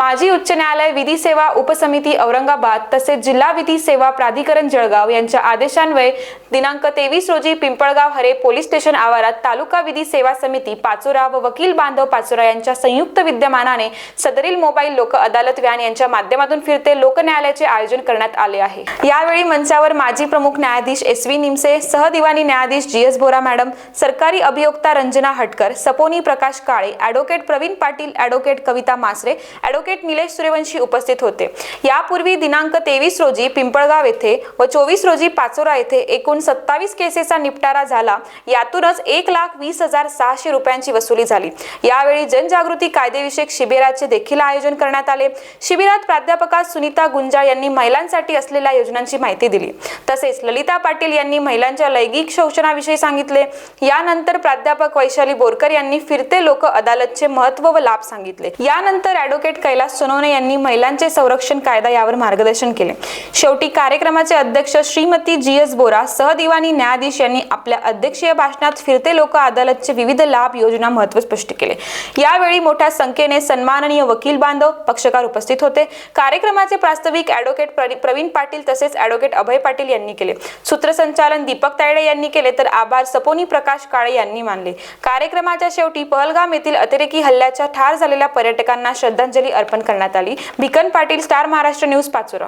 माजी उच्च न्यायालय विधी सेवा उपसमिती औरंगाबाद तसेच जिल्हा विधी सेवा प्राधिकरण जळगाव यांच्या आदेशान्वये दिनांक तेवीस रोजी पिंपळगाव हरे पोलीस स्टेशन आवारात तालुका विधी सेवा समिती पाचोरा व वकील बांधव पाचोरा यांच्या संयुक्त विद्यमानाने सदरील मोबाईल लोक अदालत व्हॅन यांच्या माध्यमातून फिरते लोक न्यायालयाचे आयोजन करण्यात आले आहे. यावेळी मंचावर माजी प्रमुख न्यायाधीश एस व्ही निमसे सहदिवानी न्यायाधीश जी एस बोरा मॅडम सरकारी अभियोक्ता Ranjana Hatkar सपोनी Prakash Kale advocate Pravin Patil advocate Kavita Masare advocate advocate Nilesh Suryavanshi उपस्थित होते. यापूर्वी दिनांक तेवीस रोजी पिंपळगाव येथे व चोवीस रोजी पाचोरा येथे एकूण सत्तावीस केसेसचा निपटारा झाला. यातूनच एक लाख वीस हजार सहाशे रुपयांची वसुली झाली. यावेळी जनजागृती कायदेविषयक शिबिराचे देखील आयोजन करण्यात आले. शिबिरात प्राध्यापका सुनीता गुंजाळ यांनी महिलांसाठी असलेल्या योजनांची माहिती दिली. तसेच ललिता पाटील यांनी महिलांच्या लैंगिक शोषणाविषयी सांगितले. यानंतर प्राध्यापक वैशाली बोरकर यांनी फिरते लोक अदालतचे महत्त्व व लाभ सांगितले. यानंतर ॲडव्होकेट कैलास सोनवणे यांनी महिलांचे संरक्षण कायदा यावर मार्गदर्शन केले. शेवटी कार्यक्रमाचे अध्यक्ष श्रीमती जी एस बोरा सहदिवानी न्यायाधीश यांनी आपल्या अध्यक्षीय भाषणात फिरते लोक अदालतचे विविध लाभ योजना महत्त्व स्पष्ट केले. यावेळी मोठ्या संख्येने सन्माननीय वकील बांधव पक्षकार उपस्थित होते. कार्यक्रमाचे प्रास्ताविक ॲडव्होकेट प्रवीण पाटील तसेच ॲडव्होकेट अभय पाटील यांनी केले. सूत्रसंचालन दीपक तायडे यांनी केले तर आभार सपोनी प्रकाश काळे यांनी मानले. कार्यक्रमाच्या शेवटी पहलगाम येथील अतिरेकी हल्ल्याच्या ठार झालेल्या पर्यटकांना श्रद्धांजली अर्पण करण्यात आली. Bhikan Patil star Maharashtra news Pachora.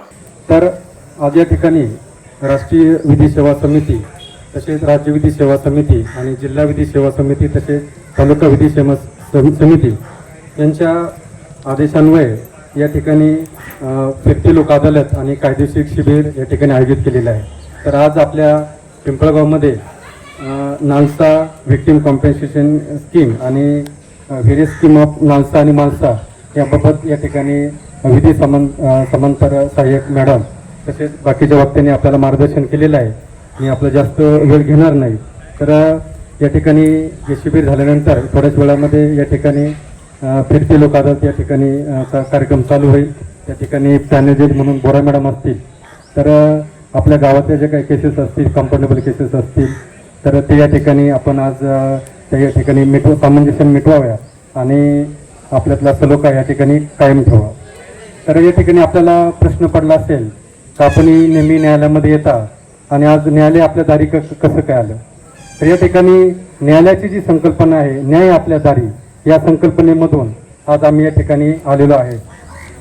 तर आज या ठिकाणी राष्ट्रीय विधी सेवा समिती तसेच राज्य विधी सेवा समिती आणि जिल्हा विधी सेवा समिती तसेच तालुका विधी सेवा सम- समिती यांच्या आदेशान्वये या ठिकाणी फिरती लोक अदालत आणि कायदेशीर शिबिर या ठिकाणी आयोजित केलेलं आहे. तर आज आपल्या पिंपळगावमध्ये uh, NALSA victim compensation scheme आणि व्हेरियस स्कीम ऑफ नालसा आणि मालसा याबाबत या ठिकाणी विधी समन अ, समांतर सहाय्यक मॅडम तसेच बाकीच्या वक्त्यांनी आपल्याला मार्गदर्शन केलेलं आहे. मी आपलं जास्त वेळ घेणार नाही. तर या ठिकाणी हे शिबिर झाल्यानंतर थोड्याच वेळामध्ये या ठिकाणी फिरते लोक अदालत या ठिकाणी कार्यक्रम चालू होईल. त्या ठिकाणी पॅनल जज म्हणून बोरा मॅडम असतील. तर आपल्या गावातल्या ज्या काही केसेस असतील कम्फर्टेबल केसेस असतील तर ते या ठिकाणी आपण आज त्या या ठिकाणी मिटव सामंजस्य मिटवाव्या. आणि आपल्यातला सलोखा या ठिकाणी कायम ठेवा. तर या ठिकाणी आपल्याला प्रश्न पडला असेल का आपण नेहमी न्यायालयामध्ये येता आणि आज न्यायालय आपल्या दारी क कसं काय आलं? तर या ठिकाणी न्यायालयाची जी संकल्पना आहे न्याय आपल्या दारी या संकल्पनेमधून आज आम्ही या ठिकाणी आलेलो आहे.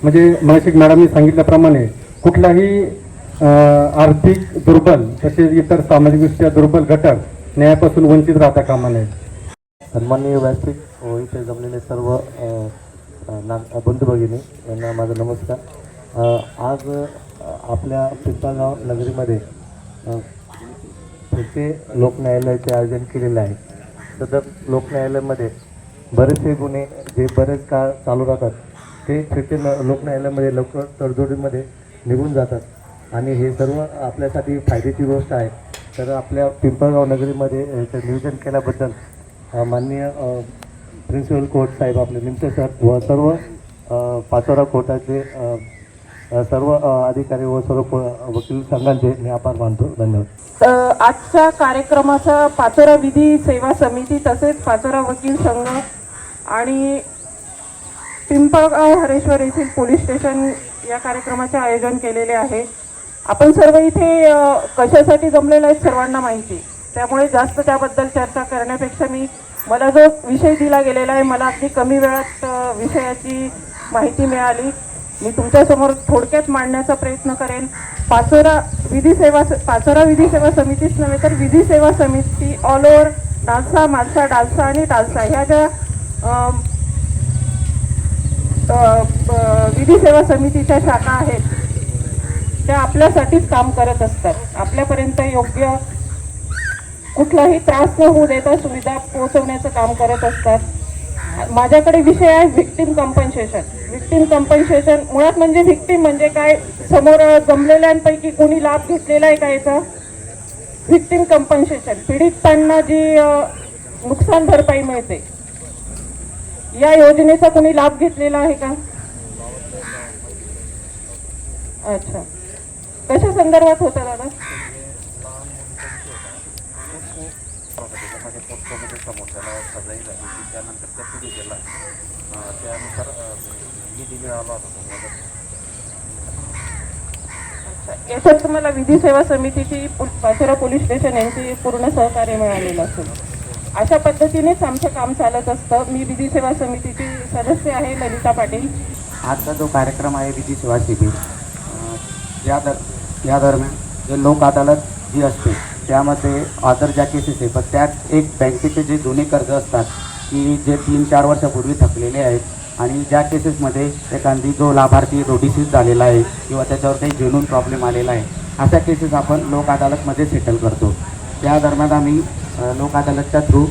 म्हणजे मनसिक मॅडमनी सांगितल्याप्रमाणे कुठलाही आर्थिक दुर्बल तसेच इतर सामाजिकदृष्ट्या दुर्बल घटक न्यायापासून वंचित राहता कामा नये. सन्माननीय व्यासपीठ व इथे जमलेले सर्व ना बंधू भगिनी यांना माझा नमस्कार. आज आपल्या पिंपळगाव नगरीमध्ये फिरते लोकन्यायालयाचे आयोजन केलेलं आहे. सदर लोकन्यायालयामध्ये बरेचसे गुन्हे जे बरेच काळ चालू राहतात ते फिरते न लोकन्यायालयामध्ये लवकर तडजोडीमध्ये निघून जातात. आणि हे सर्व आपल्यासाठी फायद्याची गोष्ट आहे. तर आपल्या पिंपळगाव नगरीमध्ये याचं नियोजन केल्याबद्दल माननीय प्रिन्सिपल कोर्ट साहेब आपले निमते सर व सर्व पाचोरा कोर्टाचे सर्व अधिकारी व सर्व वकील संघांचे मी आभार मानतो. धन्यवाद. आजच्या कार्यक्रमाचा पाचोरा विधी सेवा समिती तसेच पाचोरा वकील संघ आणि पिंपळगाव हरेश्वर येथील पोलीस स्टेशन या कार्यक्रमाचे आयोजन केलेले आहे. आपण सर्व इथे कशासाठी जमलेलं आहे सर्वांना माहिती. त्यामुळे जास्त त्याबद्दल चर्चा करण्यापेक्षा मी मला जो विषय दिला गेलेला आहे मला अगदी कमी वेळात विषयाची माहिती मिळाली. मी तुमच्यासमोर थोडक्यात मांडण्याचा प्रयत्न करेन. पाचोरा विधी सेवा पाचोरा विधी सेवा समितीच नव्हे तर विधी सेवा समिती ऑल ओव्हर डालसा मालसा डालसा आणि डालसा. ह्या ज्या विधी सेवा समितीच्या शाखा आहेत त्या आपल्यासाठीच काम करत असतात. आपल्यापर्यंत योग्य कुठलाही त्रास न होऊ देता सुविधा पोहोचवण्याचं काम करत असतात. माझ्याकडे विषय आहे व्हिक्टीम कम्पन्सेशन व्हिक्टीम कम्पन्सेशन मुळात म्हणजे व्हिक्टीम म्हणजे काय? समोर जमलेल्यांपैकी कोणी लाभ घेतलेला आहे का याचा? व्हिक्टीम कम्पन्सेशन पीडितांना जी नुकसान भरपाई मिळते या योजनेचा कोणी लाभ घेतलेला आहे का? अच्छा. कशा संदर्भात होता दादा त्यामध्ये पोस्टमध्ये समोर त्याला सजाई झाली होती त्यानंतर त्या पिढीला त्यानुसार निधी मिळाला होता. याच्यात तुम्हाला विधी सेवा समितीची पाचोरा पोलीस स्टेशन यांची पूर्ण सहकार्य मिळालेलं असेल. अशा पद्धतीनेच आमचं काम चालत असतं. मी विधी सेवा समितीची सदस्य आहे ललिता पाटील. आजचा जो कार्यक्रम आहे विधी सेवा शिबिर या दर या दरम्यान जे लोक अदालत जी असते त्यामध्ये अदर ज्या केसेस आहे पण त्यात एक बँकेचे जे जुने कर्ज असतात की जे तीन चार वर्षापूर्वी थकलेले आहेत आणि ज्या केसेसमध्ये एखादी जो लाभार्थी रोडिसीस झालेला आहे किंवा त्याच्यावर काही जेन्युन प्रॉब्लेम आलेला आहे अशा केसेस आपण लोक अदालतमध्ये सेटल करतो. त्या दरम्यान आम्ही लोक अदालतच्या थ्रू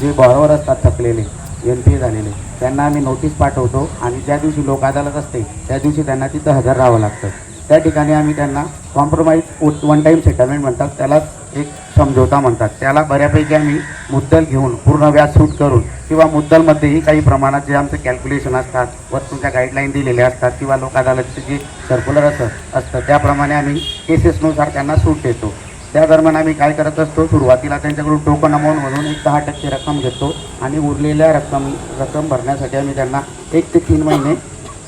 जे बॉरोवर असतात थकलेले एन पी ए झालेले त्यांना आम्ही नोटीस पाठवतो आणि ज्या दिवशी लोक अदालत असते त्या दिवशी त्यांना तिथं हजर राहावं लागतं. त्या ठिकाणी आम्ही त्यांना कॉम्प्रोमाइज वन टाईम सेटलमेंट म्हणतात त्याला एक समझोता म्हणतात. त्याला बऱ्यापैकी आम्ही मुद्दल घेऊन पूर्ण व्याज सूट करून किंवा मुद्दलमध्येही काही प्रमाणात जे आमचं कॅल्क्युलेशन असतात वस्तूंच्या गाईडलाईन दिलेल्या असतात किंवा लोक अदालतचे जे सर्क्युलर असत असतं त्याप्रमाणे आम्ही केसेसनुसार त्यांना सूट देतो. त्या दरम्यान आम्ही काय करत असतो सुरुवातीला त्यांच्याकडून टोकन अमाऊंट म्हणून एक दहा टक्के रक्कम घेतो आणि उरलेल्या रक्कम रक्कम भरण्यासाठी आम्ही त्यांना एक ते तीन महिने